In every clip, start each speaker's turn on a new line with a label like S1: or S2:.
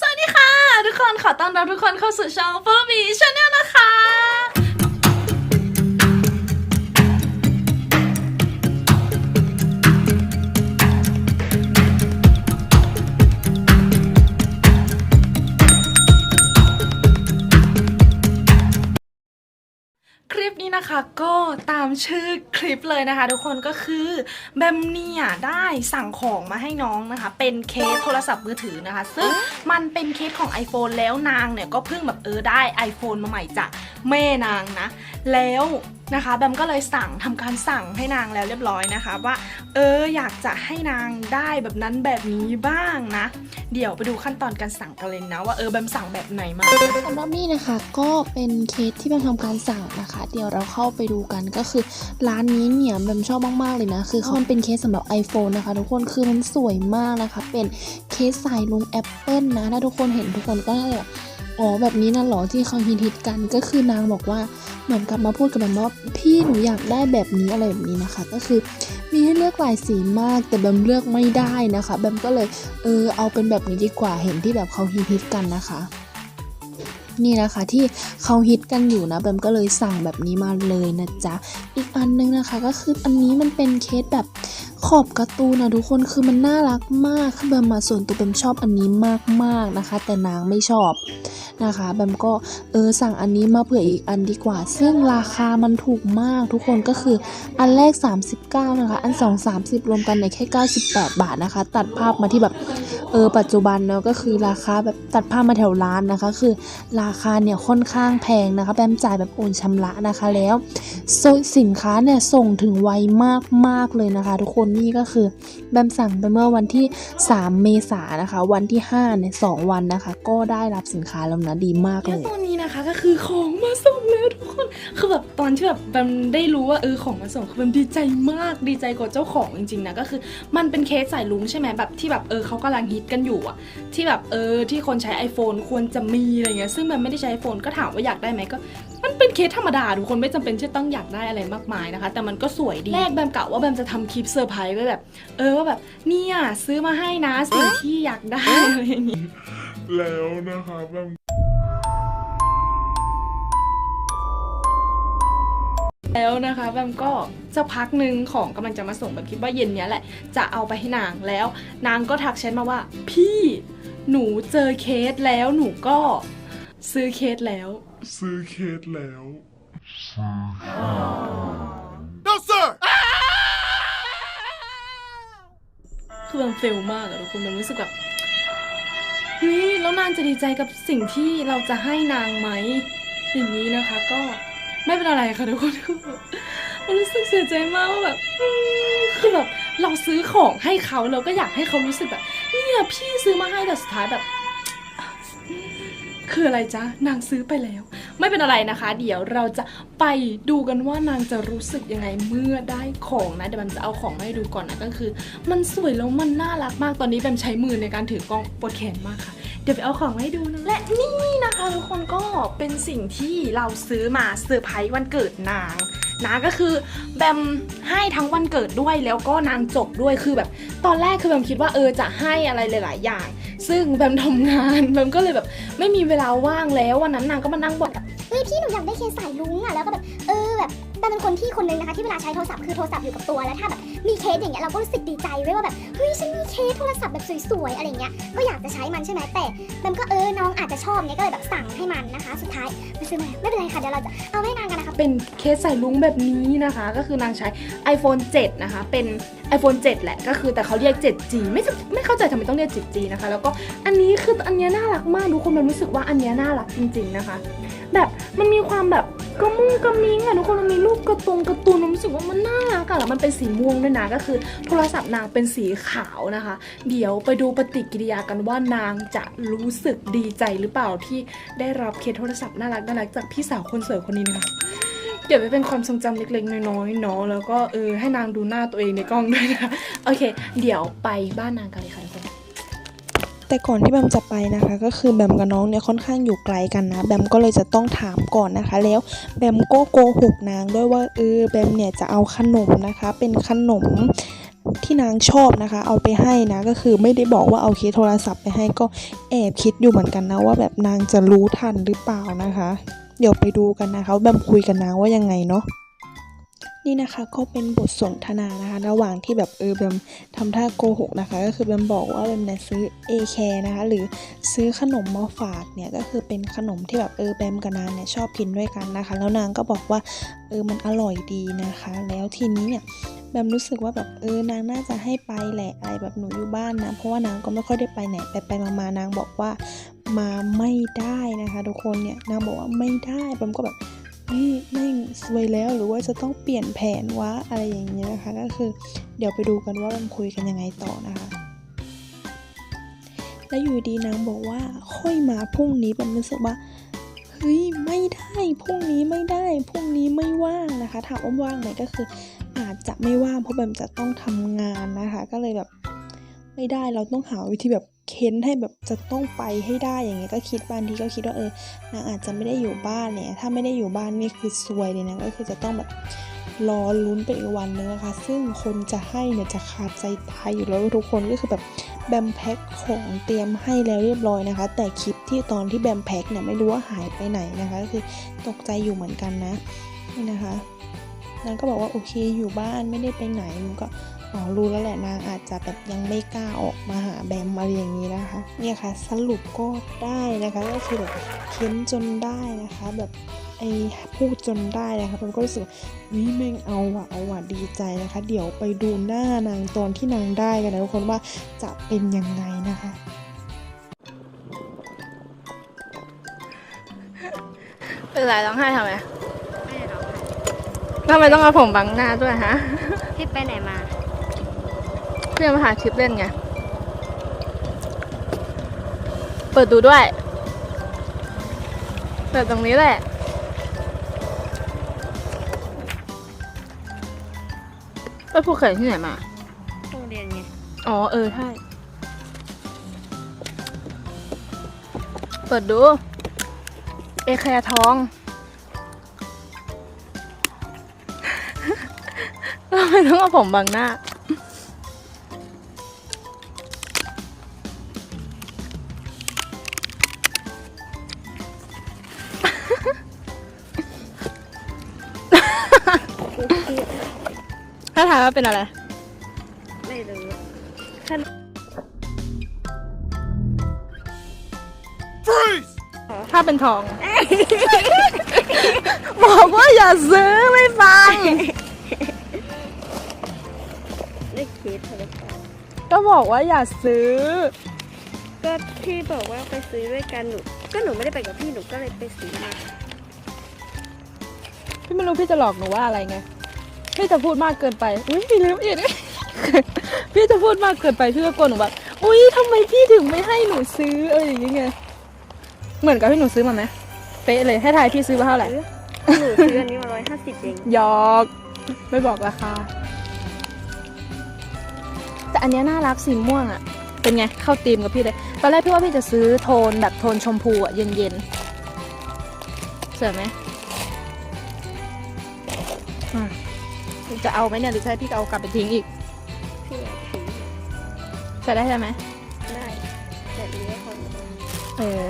S1: สวัสดีค่ะ ทุกคนขอต้อนรับทุกคนเข้าสู่ช่อง Follow Me Channel นะคะ คลิปนี้นะคะก็ตามชื่อคลิปเลยนะคะ ทุกคนก็คือแบมเนี่ยได้สั่งของมาให้น้องนะคะ เป็นเคสโทรศัพท์มือถือนะคะ ซึ่งมันเป็นเคสของ iPhone แล้วนางเนี่ยก็เพิ่งแบบเออได้ iPhone มาใหม่จากแม่นางนะ แล้ว นะคะแบมก็เลยสั่งทำการสั่งให้นางแล้วเรียบร้อยนะคะว่า เอออยากจะให้นางได้แบบนั้นแบบนี้บ้างนะ เดี๋ยวไปดูขั้นตอนการสั่งกันเลยนะว่าเออแบมสั่งแบบไหนมา
S2: สำหรับนี่นะคะก็เป็นเคสที่แบมทำการสั่งนะคะ เดี๋ยวเราเข้าไปดูกันก็คือร้านนี้เนี่ยแบมชอบมากๆเลยนะคือเขามันเป็นเคสสำหรับ iPhone นะคะ ทุกคนคือมันสวยมากนะคะ เป็นเคสสายลุง Apple นะถ้าทุกคนเห็นทุกคนก็จะแบบ อ๋อแบบนี้นะหรอที่เขาฮิตๆกันก็คือนางบอกว่าเหมือนกับมาพูดกับแบมว่าพี่หนูอยากได้แบบนี้อะไรแบบนี้นะคะ ก็คือมีให้เลือกหลายสีมากแต่แบมเลือกไม่ได้นะคะแบมก็เลยเออเอาเป็นแบบนี้ดีกว่าเห็นที่แบบเขาฮิตๆกันนะคะนี่นะคะที่เขาฮิตกันอยู่นะแบมก็เลยสั่งแบบนี้มาเลยนะจ๊ะ อีกอันนึงนะคะก็คืออันนี้มันเป็นเคสแบบ ขอบการ์ตูนนะทุกคนคือมันน่ารักมากคือแบมมาส่วนตัวแบมชอบอันนี้มากๆนะคะ แต่นางไม่ชอบนะคะแบมก็เออสั่งอันนี้มาเผื่ออีกอันดีกว่า ซึ่งราคามันถูกมากทุกคนก็คืออันแรก 39 นะคะ อัน 2 30 รวมกันในแค่ 98 บาทนะคะ ตัดภาพมาที่แบบเออปัจจุบันเนาะก็คือราคาแบบตัดภามาแถวร้านนะคะ คือราคาเนี่ยค่อนข้างแพงนะคะแบมจ่ายแบบโอนชำระนะคะแล้วสินค้าเนี่ยส่งถึงไวมากๆเลยนะคะ ทุกคนนี่ก็คือแบมสั่งไปเมื่อวันที่ 3 เมษายนนะคะ วันที่5เนี่ยสองวันนะคะ ก็ได้รับสินค้าแล้วนะดีมาก
S1: แล้
S2: เล
S1: ยตอนนี้นะคะก็คือของมาส่งแล้วทุกคน อนที่แบบแบมได้รู้ว่าเออของมาส่งคือแบมดีใจมากดีใจกว่าเจ้าของจริงๆนะก็คือ มันเป็นเคสสายลุงใช่ไหมแบบที่แบบเออเขากำลังฮิตกันอยู่อะที่แบบเออที่คนใช้ iPhone ควรจะมีอะไรเงี้ยซึ่งแบมไม่ได้ใช้ iPhone ก็ถามว่าอยากได้ไหมก็ มันเป็นเคสธรรมดาทุกคนไม่จำเป็นที่ต้องอยากได้อะไรมากมายนะคะ แต่มันก็สวยดีแรกแบมกะว่าแบมจะทำคลิปเซอร์ไพรส์ไว้แบบ เออว่าแบบเนี่ยซื้อมาให้นะสิ่งที่อยากได้อะไรอย่างงี้
S3: แล้วนะครับแบบ
S1: แล้วนะคะแบมก็สักพักหนึ่งของกำลังจะมาส่งแบบคิดว่าเย็นเนี้ยแหละจะเอาไปให้นางแล้ว นางก็ทักแชทมาว่า พี่หนูเจอเคสแล้วหนูก็ซื้อเคสแล้ว
S3: ซื้อเคสแล้ว
S1: คือมันเฟลมากอะทุกคนมันรู้สึกแบบเฮ้ยแล้วนางจะดีใจกับสิ่งที่เราจะให้นางไหมอย่างนี้นะคะก็ ไม่เป็นอะไรค่ะทุกคนมันรู้สึกเสียใจมากว่าแบบคือแบบเราซื้อของให้เขาเราก็อยากให้เขารู้สึกแบบเนี่ยพี่ซื้อมาให้แต่สุดท้ายแบบ คืออะไรจ๊ะนางซื้อไปแล้ว ไม่เป็นอะไรนะคะ เดี๋ยวเราจะไปดูกันว่านางจะรู้สึกยังไงเมื่อได้ของนะเดี๋ยวมันจะเอาของมาให้ดูก่อนนะก็คือ มันสวยแล้วมันน่ารักมากตอนนี้แบมใช้มือในการถือกล้องปวดแขนมากค่ะ ดี๋ยวไปเอาของมาให้ดูนะและนี่นะคะทุกคนก็เป็นสิ่งที่เราซื้อมาเซอร์ไพรส์วันเกิดนางนะก็คือแบมให้ทั้งวันเกิดด้วยแล้วก็นางจบด้วยคือแบบ ตอนแรกคือแบมคิดว่าเออจะให้อะไรหลาย ๆ อย่าง ซึ่งแบมทำงานแบมก็เลยแบบ ไม่มีเวลาว่างแล้ววันนั้นนางก็มานั่งบ่น
S4: เฮ้ยพี่หนูอยากได้เคสสายลุงอะแล้วก็แบบ เออแบบแบมเป็นคนที่คนนึงนะคะที่เวลาใช้โทรศัพท์คือโทรศัพท์อยู่กับตัวแล้วถ้าแบบมีเคสอย่างเงี้ยเราก็รู้สึกดีใจเว้ยว่าแบบเฮ้ยฉันมีเคสโทรศัพท์แบบสวยๆอะไรเงี้ยก็อยากจะใช้มันใช่ไหมแต่แบมก็เออน้องอาจจะชอบเนี่ยก็เลยแบบสั่งให้มันนะคะ สุดท้ายมันซื้อมาไม่เป็นไรค่ะเดี๋ยวเราจะเอาให้นางกันนะคะ
S1: เป็นเคสใส่ลุงแบบนี้นะคะ ก็คือนางใช้ iPhone 7 นะคะ เป็น iPhone 7 แหละก็คือแต่เขาเรียก 7G ไม่ไม่เข้าใจทำไมต้องเรียก 7G นะคะ แล้วก็อันนี้คืออันเนี้ยน่ารักมากทุกคนมันรู้สึกว่าอันเนี้ยน่ารักจริง ๆนะคะ แบบมันมีความแบบ กระมุ้งกระมิงอะทุกคนมันมีรูปกระตุงกร์ตูนนรู้สึกว่ามันน่ารักอะแล้วมันเป็นสีม่วงด้วยนะก็คือ โทรศัพท์นางเป็นสีขาวนะคะ เดี๋ยวไปดูปฏิกิริยากันว่านางจะรู้สึกดีใจหรือเปล่าที่ได้รับเคสโทรศัพท์น่ารักน่ารักจากพี่สาวคนสวยคนนี้นะคะเก็บไว้เป็นความทรงจำเล็กๆ น้อยๆเนาะแล้วก็เออให้นางดูหน้าตัวเองในกล้องด้วยนะโอเค เดี๋ยวไปบ้านนางกันเลยค่ะ
S2: แต่ก่อนที่แบมจะไปนะคะ ก็คือแบมกับน้องเนี่ยค่อนข้างอยู่ไกลกันนะแบมก็เลยจะต้องถามก่อนนะคะ แล้วแบมก็โกหกนางด้วยว่าเออแบมเนี่ยจะเอาขนมนะคะ เป็นขนม
S5: ที่นางชอบนะคะ เอาไปให้นะก็คือไม่ได้บอกว่าเอาเคสโทรศัพท์ไปให้ก็แอบคิดอยู่เหมือนกันนะว่าแบบนางจะรู้ทันหรือเปล่านะคะ เดี๋ยวไปดูกันนะคะแบมคุยกับนางว่ายังไงเนาะ นี่นะคะก็เป็นบทสนทนานะคะ ระหว่างที่แบบเออแบมทำท่าโกหกนะคะ ก็คือแบมบอกว่าแบมเนี่ยซื้อเอแคนะคะหรือซื้อขนมมาฝากเนี่ยก็คือเป็นขนมที่แบบเออแบมกับนางเนี่ยชอบกินด้วยกันนะคะ แล้วนางก็บอกว่าเออมันอร่อยดีนะคะ แล้วทีนี้เนี่ยแบมรู้สึกว่าแบบเออนางน่าจะให้ไปแหละอะไรแบบหนูอยู่บ้านนะเพราะว่านางก็ไม่ค่อยได้ไปไหนไปไปมามานางบอกว่ามาไม่ได้นะคะ ทุกคนเนี่ยนางบอกว่าไม่ได้แบมก็แบบ เฮ้ยแม่งซวยแล้วหรือว่าจะต้องเปลี่ยนแผนวะอะไรอย่างเงี้ยนะคะ ก็คือเดี๋ยวไปดูกันว่าแบมคุยกันยังไงต่อนะคะ แล้วอยู่ดีนางบอกว่าค่อยมาพรุ่งนี้แบมรู้สึกว่าเฮ้ยไม่ได้พรุ่งนี้ไม่ได้พรุ่งนี้ไม่ว่างนะคะถามว่าว่างไหมก็คือ อาจจะไม่ว่างเพราะแบมจะต้องทำงานนะคะ ก็เลยแบบไม่ได้เราต้องหาวิธีแบบ เค้นให้แบบจะต้องไปให้ได้อย่างเงี้ยก็คิดบางทีก็คิดว่าเออนางอาจจะไม่ได้อยู่บ้านเนี่ยถ้าไม่ได้อยู่บ้านนี่คือซวยเลยนะก็คือจะต้องแบบรอลุ้นไปอีกวันนึงนะคะ ซึ่งคนจะให้เนี่ยจะขาดใจตายอยู่แล้วทุกคนก็คือแบบแบมแพ็คของเตรียมให้แล้วเรียบร้อยนะคะ แต่คลิปที่ตอนที่แบมแพ็คเนี่ยไม่รู้ว่าหายไปไหนนะคะก็คือตกใจอยู่เหมือนกันนะนี่นะคะนางก็บอกว่าโอเคอยู่บ้านไม่ได้ไปไหนมันก็ อ๋อรู้แล้วแหละนางอาจจะแบบยังไม่กล้าออกมาหาแบมอะไรอย่างนี้นะคะ เนี่ยค่ะสรุปก็ได้นะคะก็คือแบบเค้นจนได้นะคะ แบบไอ้พูดจนได้นะคะมันก็รู้สึกวิแม่งเอาว่ะเอาว่ะดีใจนะคะ เดี๋ยวไปดูหน้านางตอนที่นางได้กันนะทุกคนว่าจะเป็นยังไงนะคะ
S1: เป็นไรร้องไห้ทำไม
S6: ไม่ได้หรอก
S1: ทำไมต้องเอาผมบังหน้าด้วยฮะ
S6: พี่ไปไหนมา
S1: เพื่อนมาหาคลิปเล่นไง เปิดดูด้วย เปิดตรงนี้แหละ ไปภูเก็ตที่ไหนมา
S6: โรงเรียนไง
S1: อ๋อ เออ ใช่ เปิดดู เอแคร์ทองทำไมต้องเอาผมบังหน้า ถ้าถามว่าเป็นอะไร
S6: ไม่รู้
S1: ถ้าเป็นทอง บอกว่าอย่าซื้อไม่ฟัง
S6: ได้เคสโทรศัพท์
S1: ก็บอกว่าอย่าซื้อ
S6: ก็พี่บอกว่าไปซื้อด้วยกันหนู ก็หนูไม่ได้ไปกับพี่หนูก็เลยไปซื้อมา
S1: พี่ไม่รู้พี่จะหลอกหนูว่าอะไรไง พี่จะพูดมากเกินไป อุ้ยพี่ลืมอีกพี่จะพูดมากเกินไปพี่ก็กลัวหนูแบบอุ้ยทำไมพี่ถึงไม่ให้หนูซื้อเอออย่างเงี้ยเหมือนกับที่หนูซื้อมาไหมเป๊ะเลยให้ทายพี่ซื้อมาเท่าไหร่
S6: หนูซื้ออันนี้มาร้อยห้าสิบเอง
S1: หยอกไม่บอกราคา แต่อันเนี้ยน่ารักสีม่วงอะเป็นไงเข้าธีมกับพี่เลย ตอนแรกพี่ว่าพี่จะซื้อโทนแบบโทนชมพูอะเย็นๆสวยไหมอะ จะเอาไหมเนี่ยหรือจะให้พี่เอากลับไปทิ้งอีก
S6: พี่อยากซื้อ
S1: ใช้ได้ใช่ไหม
S6: ได้แต่นี้ให้คน
S1: เออ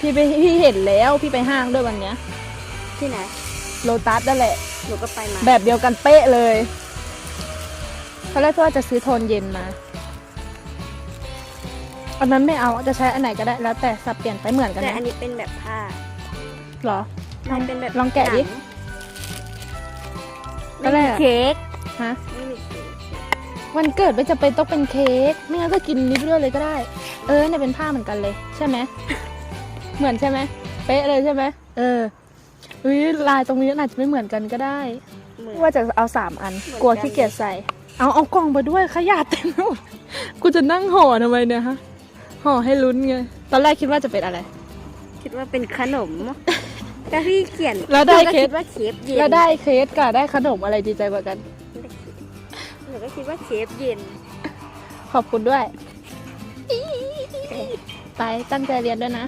S1: พี่ไปพี่เห็นแล้วพี่ไปห้างด้วยวันเนี้ย
S6: ที่ไหน
S1: โลตัสนั่นแหละ
S6: หนูก็ไปมา
S1: แบบเดียวกันเป๊ะเลยตอนแรกพี่ว่าจะซื้อโทนเย็นมาอันนั้นไม่เอาจะใช้อันไหนก็ได้แล้วแต่สับเปลี่ยนไปเหมือนกัน
S6: แต่
S1: นะ
S6: อันนี้เป็นแบบผ้า
S1: เหรอ
S6: มันเป็นแบบ
S1: ลองแกะดิ
S6: หนั
S1: ก็ได้
S6: ไม่มี
S1: อะ
S6: เค้ก
S1: ฮะ
S6: ไม่มีเค้ก
S1: วันเกิดไม่จะเป็นต้องเป็นเค้กไม่งั้นก็กินนิดเดียวเลยก็ได้ เออเนี่ยเป็นผ้าเหมือนกันเลย ใช่ไหมเหมือนใช่ไหมเป๊ะเลยใช่ไหมเอออุ้ยลายตรงนี้อาจจะไม่เหมือนกันก็ได้
S6: เหมือน
S1: ว่าจะเอาสามอัน
S6: เหมือนกัน
S1: กลัวขี้เกียจใส่ เอาเอากล่องไปด้วยขยะเต็มไปหมดกูจะนั่งห่อทำไมเนี่ยฮะห่อให้ลุ้นไงตอนแรกคิดว่าจะเป็นอะไร
S6: คิดว่าเป็นขนม แต่พี่เขียน
S1: แล้วได้
S6: หนูก็
S1: เค้ก
S6: คิดว่าเคฟเย็น
S1: แล้วได้เค้กกับได้ขนมอะไรดีใจกว่ากัน
S6: หนูก็คิดว่าเคฟเย็น
S1: ขอบคุณด้วย ไปตั้งใจเรียนด้วยนะ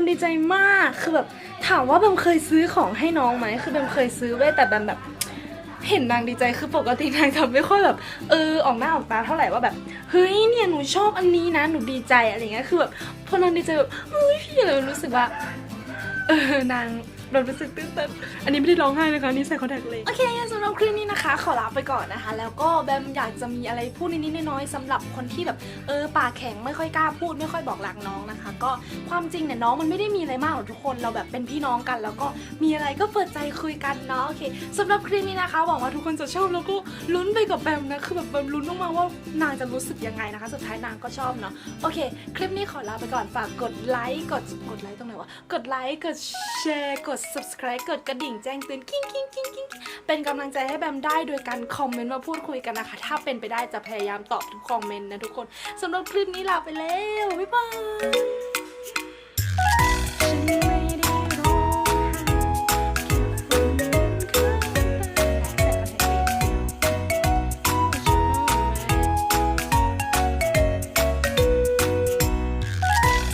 S1: มดีใจมากคือแบบถามว่าแบมเคยซื้อของให้น้องไหมคือแบมเคยซื้อไว้ยแต่แบมแบบ เห็นนางดีใจคือปกตินางจะไม่ค่อยแบบเออออกหน้าออกตาเท่าไหร่ว่าแบบเฮ้ยเนี่ยหนูชอบอันนี้นะหนูดีใจอะไรเงี้ยคือแบบพอนางดีใจแบบเฮ้ยพี่เลยรู้สึกว่าเออนาง เรารู้สึกตื้นตันอันนี้ไม่ได้ร้องไห้นะคะนี่ใส่คอนแทคเลยโอเคสำหรับคลิปนี้นะคะ ขอลาไปก่อนนะคะ แล้วก็แบมอยากจะมีอะไรพูดนิดๆน้อยๆสำหรับคนที่แบบเออปากแข็งไม่ค่อยกล้าพูดไม่ค่อยบอกรักน้องนะคะ ก็ความจริงเนี่ยน้องมันไม่ได้มีอะไรมากหรอกทุกคนเราแบบเป็นพี่น้องกัน แล้วก็มีอะไรก็เปิดใจคุยกันเนาะโอเคสำหรับคลิปนี้นะคะหวังว่าทุกคนจะชอบแล้วก็ลุ้นไปกับแบมนะคือแบบแบมลุ้นมากๆว่านางจะรู้สึกยังไงนะคะ สุดท้ายนางก็ชอบเนาะโอเค คลิปนี้ขอลาไปก่อนฝากกดไลค์กดกดไลค์ตรงไหนวะกดไลค์กดแชร์กด subscribe กดกระดิ่งแจ้งเตือนกิ้งกิ้งกิ้งกิ้งเป็นกำลังใจให้แบมได้โดยการคอมเมนต์มาพูดคุยกันนะคะ ถ้าเป็นไปได้จะพยายามตอบทุกคอมเมนต์นะทุกคนสำหรับคลิปนี้ลาไปแล้ว บ๊ายบาย